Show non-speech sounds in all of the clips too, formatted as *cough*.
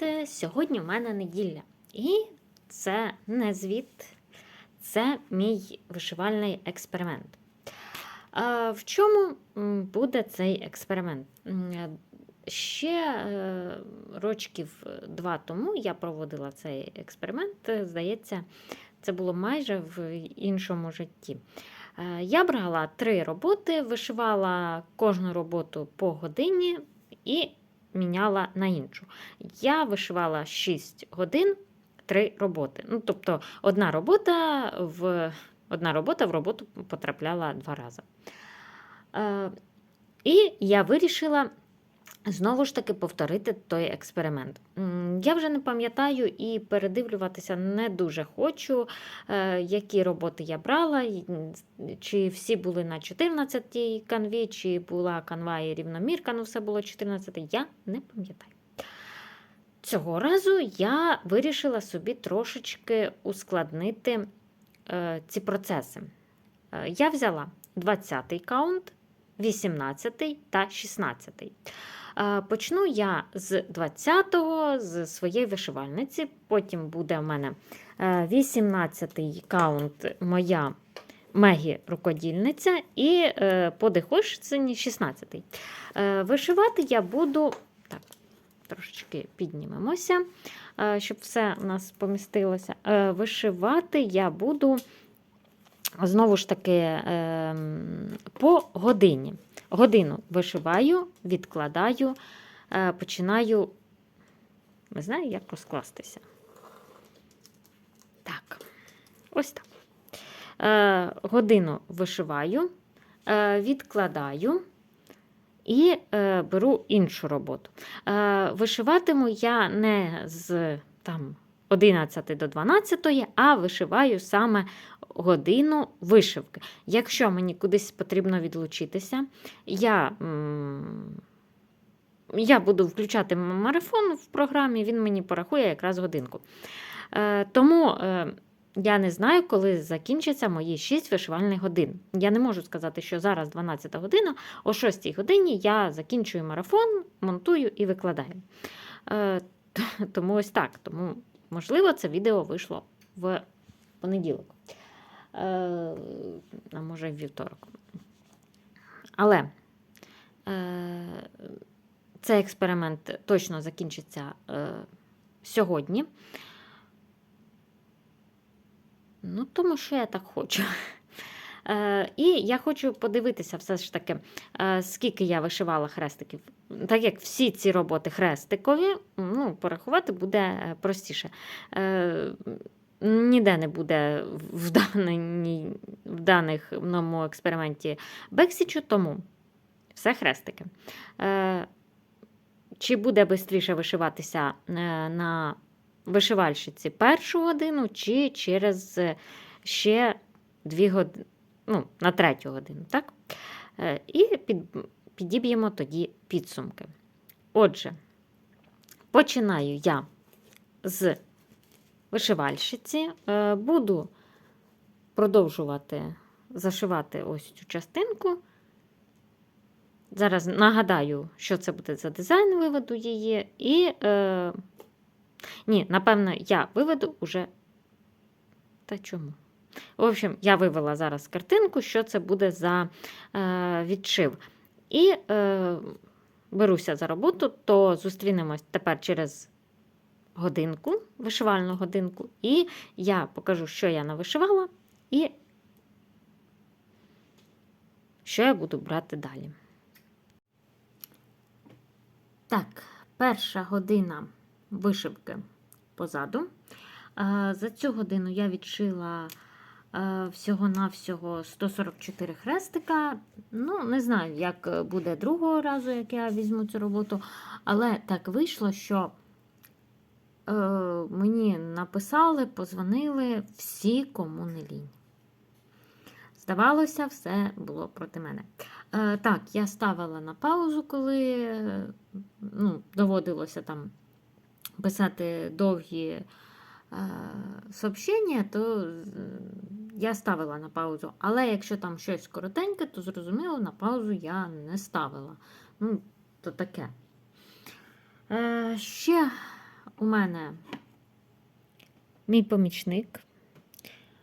привіт! Сьогодні в мене неділя. І це не звіт, це мій вишивальний експеримент. В чому буде цей експеримент? Ще е, рочків два тому я проводила цей експеримент. е, Здається, це було майже в іншому житті. Е, Я брала три роботи, вишивала кожну роботу по годині і міняла на іншу. Я вишивала 6 годин, 3 роботи. Ну, тобто, одна робота в, одна робота в роботу потрапляла два рази. Е, і я вирішила знову ж таки повторити той експеримент. Я вже не пам'ятаю і передивлюватися не дуже хочу, е, які роботи я брала, чи всі були на 14-й канві, чи була канва і рівномірка, ну все було 14 я не пам'ятаю. Цього разу я вирішила собі трошечки ускладнити е, ці процеси. Е, я взяла 20-й каунт, 18-й та 16-й. Е, Почну я з 20-го, з своєї вишивальниці. Потім буде в мене е, 18-й каунт моя Мегі рукодільниця і е, по дехошцині 16-й. Е, Вишивати я буду. Так, трошечки піднімемося, е, щоб все у нас помістилося. Е, Вишивати я буду знову ж таки ем, по годині. Годину вишиваю, відкладаю, е, починаю, не знаю, як розкластися. Так, ось так. Е, Годину вишиваю, е, відкладаю і е, беру іншу роботу. Е, Вишиватиму я не з там, 11 до 12, а вишиваю саме годину вишивки. Якщо мені кудись потрібно відлучитися, я, я буду включати марафон в програмі, він мені порахує якраз годинку. Е, Тому е, я не знаю, коли закінчаться мої 6 вишивальних годин. Я не можу сказати, що зараз 12 година, о 6 годині я закінчую марафон, монтую і викладаю. Е, Тому ось так. Тому, можливо, це відео вийшло в понеділок. Е, А може, в вівторок. Але е, цей експеримент точно закінчиться е, сьогодні. Ну, тому що я так хочу. І я хочу подивитися все ж таки, скільки я вишивала хрестиків. Так як всі ці роботи хрестикові, ну, порахувати буде е, простіше. Е, ніде не буде в, даній, в даному експерименті бексічу, тому все хрестики. Е, чи буде швидше вишиватися на вишивальщиці першу годину, чи через ще дві години, ну, на третю годину, так? І під, підіб'ємо тоді підсумки. Отже, починаю я з вишивальщиці, Е, буду продовжувати зашивати ось цю частинку. Зараз нагадаю, що це буде за дизайн, виведу її, і е, ні, напевно, я виведу уже. Та чому? В общем, я вивела зараз картинку, що це буде за е, відшив. І е, беруся за роботу, то зустрінемось тепер через годинку, вишивальну годинку, і я покажу, що я навишивала, і що я буду брати далі. Так, перша година вишивки позаду. Е, За цю годину я відшила всього-навсього 144 хрестика. Ну, не знаю, як буде другого разу, як я візьму цю роботу, але так вийшло, що е, мені написали, позвонили всі, кому не лінь. Здавалося, все було проти мене. Е, так, я ставила на паузу, коли е, ну, доводилося там писати довгі е, сообщення, то я ставила на паузу. Але якщо там щось коротеньке, то зрозуміло, на паузу я не ставила. Ну, то таке. Е, ще у мене мій помічник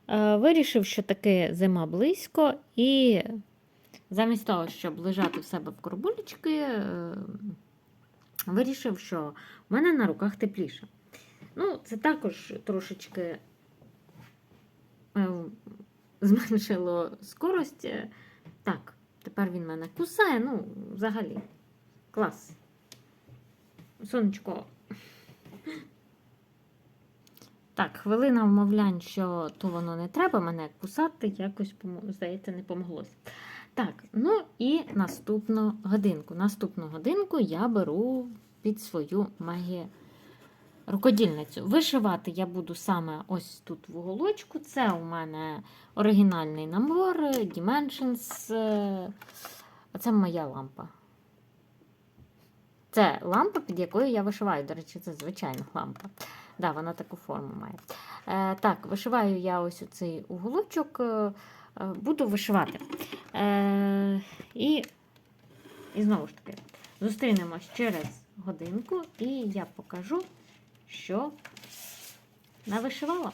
е, вирішив, що таки зима близько, і замість того, щоб лежати в себе в коробулечки, е, вирішив, що в мене на руках тепліше. Ну, це також трошечки е, зменшило скорость. Так, тепер він мене кусає, ну, взагалі. Клас. Сонечко. Так, хвилина вмовлянь, що то воно не треба мене кусати, якось, здається, не помоглося. Так, ну і наступну годинку. Наступну годинку я беру під свою магію рукодільницю. Вишивати я буду саме ось тут в уголочку. Це у мене оригінальний набор Dimensions. е, А це моя лампа. Це лампа, під якою я вишиваю. До речі, це звичайна лампа. Да, вона таку форму має. Е, так, вишиваю я ось цей уголочок, е, е, буду вишивати. Е, і, і знову ж таки, зустрінемось через годинку, і я покажу, що навишивала.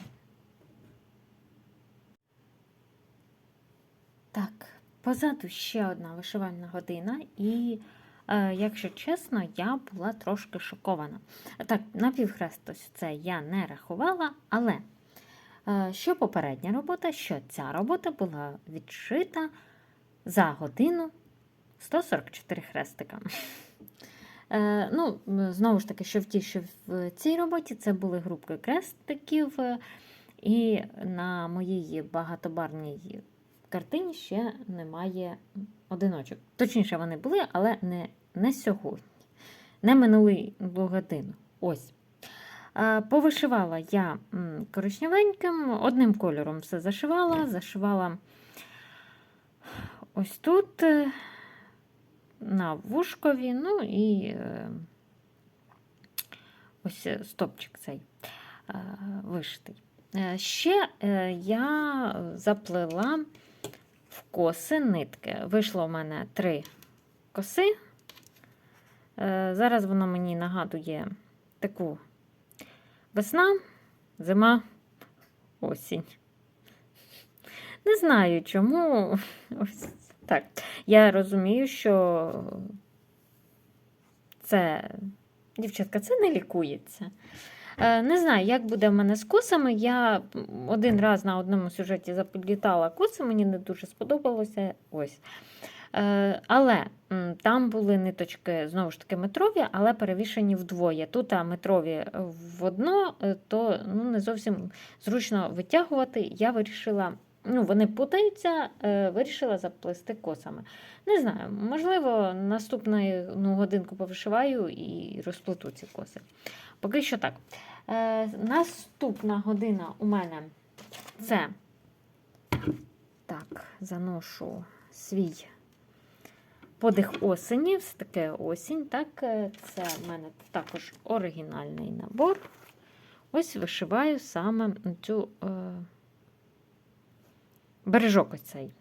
Так, позаду ще одна вишивальна година, і, е, якщо чесно, я була трошки шокована. Так, напівхрест ось це я не рахувала, але е, що попередня робота, що ця робота була відшита за годину 144 хрестика. Е, ну, знову ж таки, що в тій, що в цій роботі, це були групки хрестиків, е, і на моїй багатобарній картині ще немає одиночок. Точніше, вони були, але не, не сьогодні, не минулий годину. Ось. Е, Повишивала я коричневеньким, одним кольором все зашивала, зашивала ось тут е, на вушкові, ну і е, ось е, стопчик цей е, вишитий. Ще я заплела в коси нитки. Вийшло в мене три коси. Зараз воно мені нагадує таку весна, зима, осінь. Не знаю чому. Ось так. Я розумію, що це, дівчатка, це не лікується. Е, Не знаю, як буде в мене з косами. Я один раз на одному сюжеті заплітала коси, мені не дуже сподобалося. Ось. Е, Але там були ниточки знову ж таки метрові, але перевішені вдвоє. Тут а, метрові в одно, е, то ну, не зовсім зручно витягувати. Я вирішила, ну, вони путаються, е, вирішила заплести косами. Не знаю, можливо, наступну ну, годинку повишиваю і розплету ці коси. Поки що так. Е, наступна година у мене це так, заношу свій подих осені, все таке осінь. Так, е, це в мене також оригінальний набор. Ось вишиваю саме цю е, бережок оцей.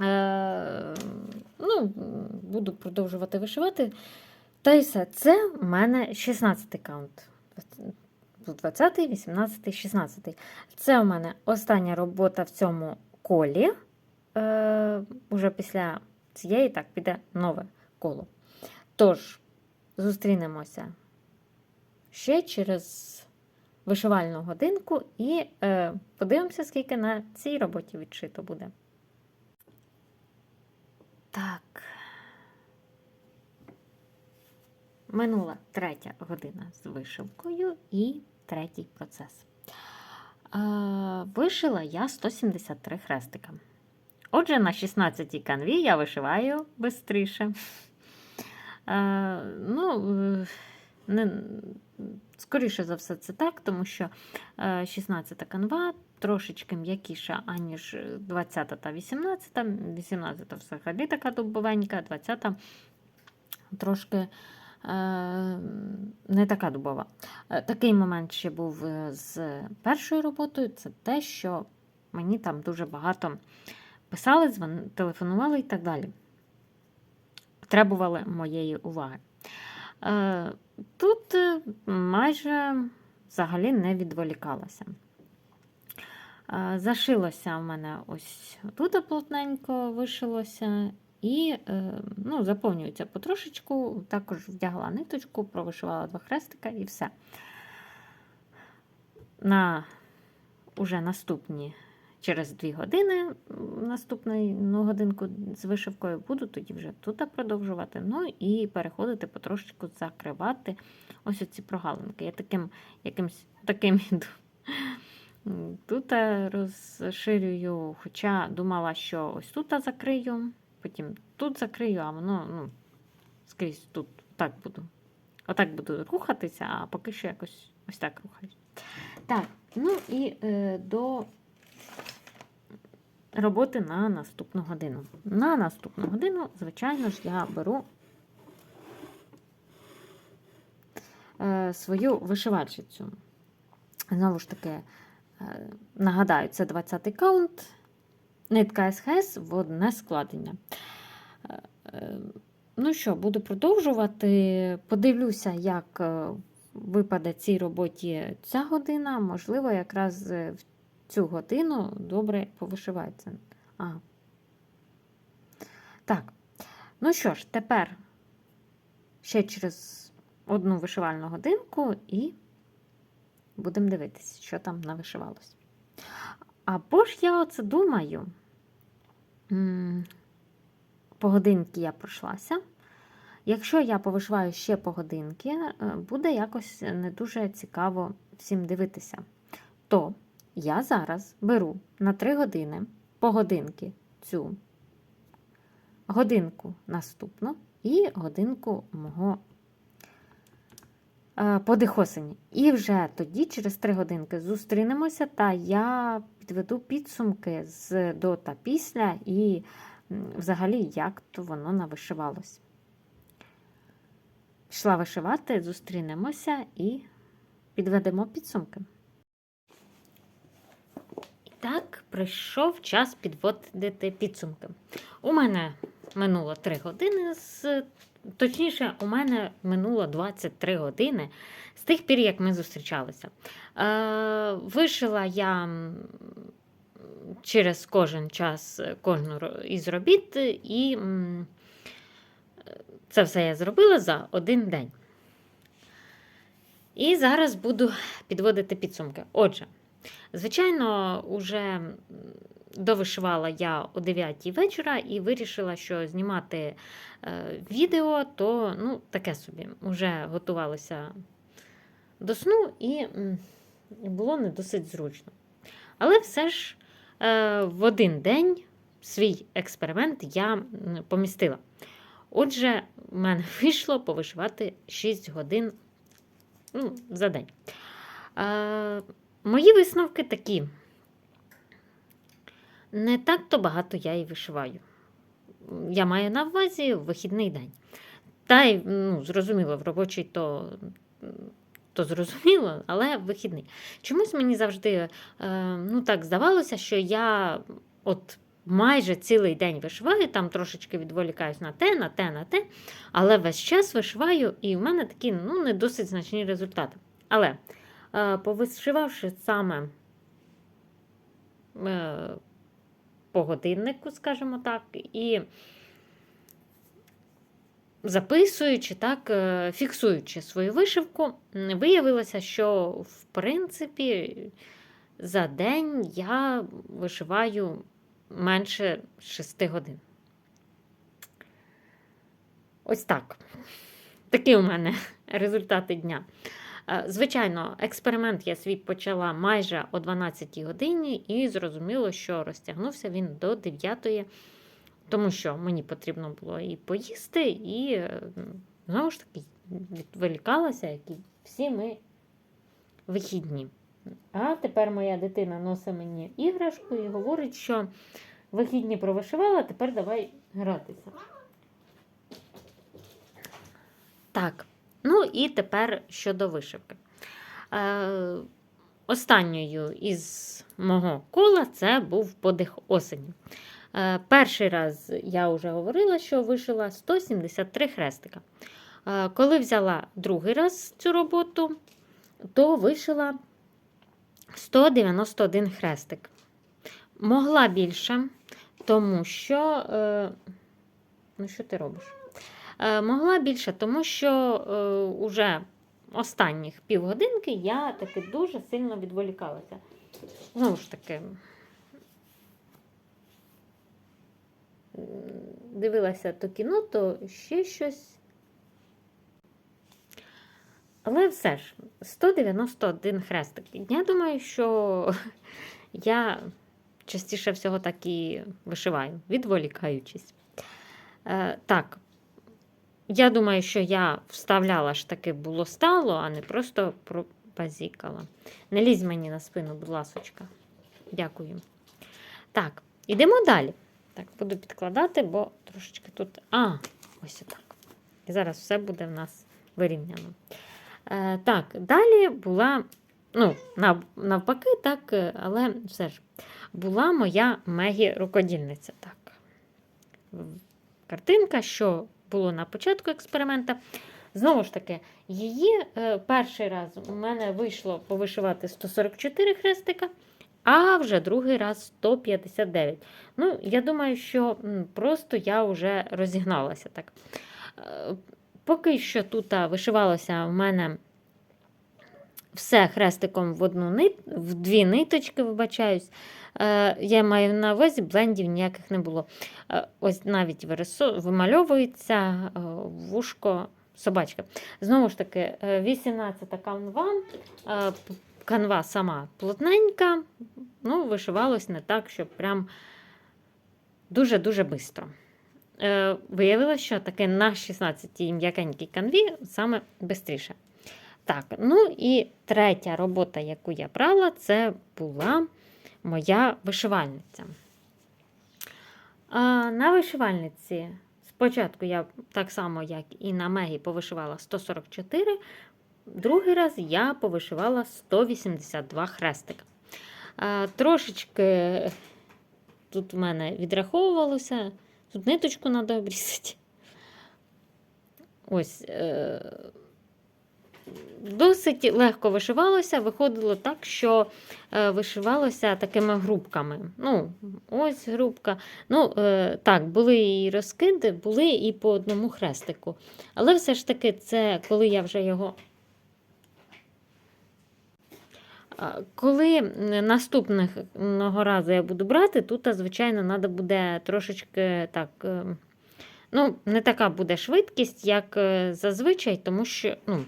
Е, ну, буду продовжувати вишивати. Та й все. Це в мене 16 каунт. 20, 18, 16. Це у мене остання робота в цьому колі. Е, Уже після цієї так піде нове коло. Тож, зустрінемося ще через вишивальну годинку і е, подивимося, скільки на цій роботі відшито буде. Так. Минула третя година з вишивкою і третій процес. Е, вишила я 173 хрестика. Отже, на 16-й канві я вишиваю швидше. Е, ну, е, не, скоріше за все, це так, тому що 16-та канва трошечки м'якіша, аніж 20 та 18-та. 18-та взагалі така дубовенька, 20-та трошки не така дубова. Такий момент ще був з першою роботою це те, що мені там дуже багато писали, телефонували і так далі. Требували моєї уваги. Е, Тут е, майже взагалі не відволікалася. Е, Зашилося в мене ось тут плотненько вишилося, і ну, заповнюється потрошечку, також вдягла ниточку, провишивала два хрестика і все. На уже наступні через дві години, наступну ну, годинку з вишивкою буду тоді вже тут продовжувати. Ну і переходити потрошечку закривати ось оці прогалинки. Я таким якимсь таким *laughs* іду. Тут розширюю, хоча думала, що ось тут закрию, потім тут закрию, а воно ну, скрізь тут так буду. Отак буду рухатися, а поки що якось ось так рухаюсь. Так, ну і е, до роботи на наступну годину. На наступну годину, звичайно ж, я беру е, свою вишивальщицю. Знову ж таки, е, нагадаю, це 20-й каунт, нитка СХС в одне складення. Е, Ну що, буду продовжувати. Подивлюся, як випаде цій роботі ця година. Можливо, якраз в цю годину добре повишивається. Ага. Так. Ну що ж, тепер ще через одну вишивальну годинку і будемо дивитися, що там навишивалось. Або ж я оце думаю. м, По годинки я пройшлася. Якщо я повишиваю ще по годинки, е, буде якось не дуже цікаво всім дивитися. То я зараз беру на 3 години по годинки цю годинку наступну і годинку мого е, подих. І вже тоді, через 3 годинки, зустрінемося, та я підведу підсумки з до та після, і взагалі, як то воно навишивалось. Пішла вишивати, зустрінемося і підведемо підсумки. І так, прийшов час підводити підсумки. У мене минуло 3 години, з... точніше, у мене минуло 23 години з тих пір, як ми зустрічалися. Е, вишила я через кожен час кожну із робіт, і це все я зробила за один день. І зараз буду підводити підсумки. Отже, звичайно, уже довишивала я о 9 вечора і вирішила, що знімати е, відео, то ну, таке собі. Уже готувалася до сну і було не досить зручно. Але все ж е, в один день свій експеримент я помістила. Отже, в мене *laughs* вийшло повишивати 6 годин ну, за день. Мої висновки такі. Не так-то багато я і вишиваю. Я маю на увазі вихідний день. Та й, ну, зрозуміло, в робочий то, то зрозуміло, але вихідний. Чомусь мені завжди е, ну, так здавалося, що я от майже цілий день вишиваю, там трошечки відволікаюсь на те, на те, на те, але весь час вишиваю, і в мене такі ну, не досить значні результати. Але повишивавши саме е, по годиннику, скажімо так, і записуючи так, е, фіксуючи свою вишивку, виявилося, що в принципі за день я вишиваю менше 6 годин. Ось так. Такі у мене *laughs* результати дня. Е, Звичайно, експеримент я свій почала майже о 12 годині, і зрозуміло, що розтягнувся він до 9, тому що мені потрібно було і поїсти, і е, знову ж таки відволікалася, як і всі ми вихідні. А тепер моя дитина носить мені іграшку і говорить, що вихідні провишивала, тепер давай гратися. Так, ну і тепер щодо вишивки. Е, останньою із мого кола це був подих осені. Е, перший раз я вже говорила, що вишила 173 хрестика. Е, Коли взяла другий раз цю роботу, то вишила 191 хрестик. Могла більше, тому що. е, Ну, що ти робиш? Е, Могла більше, тому що е, уже останніх півгодинки я таки дуже сильно відволікалася. Знову ж таки, дивилася то кіно, то ще щось. Але все ж, 191 хрестик. Я думаю, що *laughs* я частіше всього так і вишиваю, відволікаючись. Е, так, я думаю, що я вставляла ж таки було стало, а не просто пропазікала. Не лізь мені на спину, будь ласочка. Дякую. Так, ідемо далі. Так, буду підкладати, бо трошечки тут. А, ось отак. І зараз все буде в нас вирівняно. Е, так, далі була, ну, навпаки, так, але все ж, була моя Мегі-рукодільниця. Так. Картинка, що було на початку експеримента. Знову ж таки, її е, перший раз у мене вийшло повишивати 144 хрестика, а вже другий раз 159. Ну, я думаю, що просто я вже розігналася так. Е, Поки що тут вишивалося в мене все хрестиком в одну нит, в дві ниточки, вибачаюсь. Е, я маю на увазі, блендів ніяких не було. Е, ось навіть вимальовується е, вушко собачка. Знову ж таки, 18 канва, канва сама плотненька, ну, вишивалось не так, щоб прям дуже-дуже. Е, Виявилося, що таке на 16-й м'якенькій канві саме швидше. Так, ну і третя робота, яку я брала, це була моя вишивальниця. На вишивальниці спочатку я так само, як і на Мегі, повишивала 144, другий раз я повишивала 182 хрестика. Трошечки тут в мене відраховувалося, тут ниточку треба обрізати. Ось. Е- Досить легко вишивалося, виходило так, що е, вишивалося такими групками. Ну, ось групка. Ну, е, так, були і розкиди, були і по одному хрестику. Але все ж таки, це коли я вже його. Коли наступного разу я буду брати, тут, звичайно, треба буде трошечки так. е, Ну, не така буде швидкість, як е, зазвичай, тому що. ну,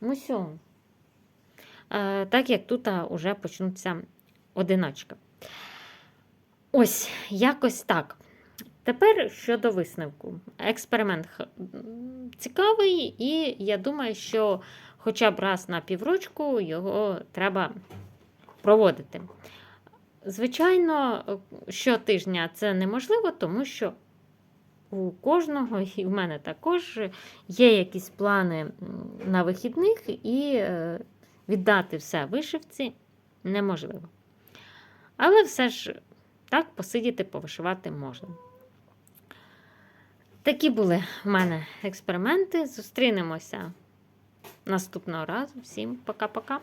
Усьо. Е, так як тут вже почнуться одиначка. Ось, якось так. Тепер щодо висновку. Експеримент цікавий, і я думаю, що хоча б раз на піврочку його треба проводити. Звичайно, щотижня це неможливо, тому що у кожного, і в мене також є якісь плани на вихідних, і е, віддати все вишивці неможливо. Але все ж так посидіти, повишивати можна. Такі були в мене експерименти. Зустрінемося наступного разу. Всім пока-пока.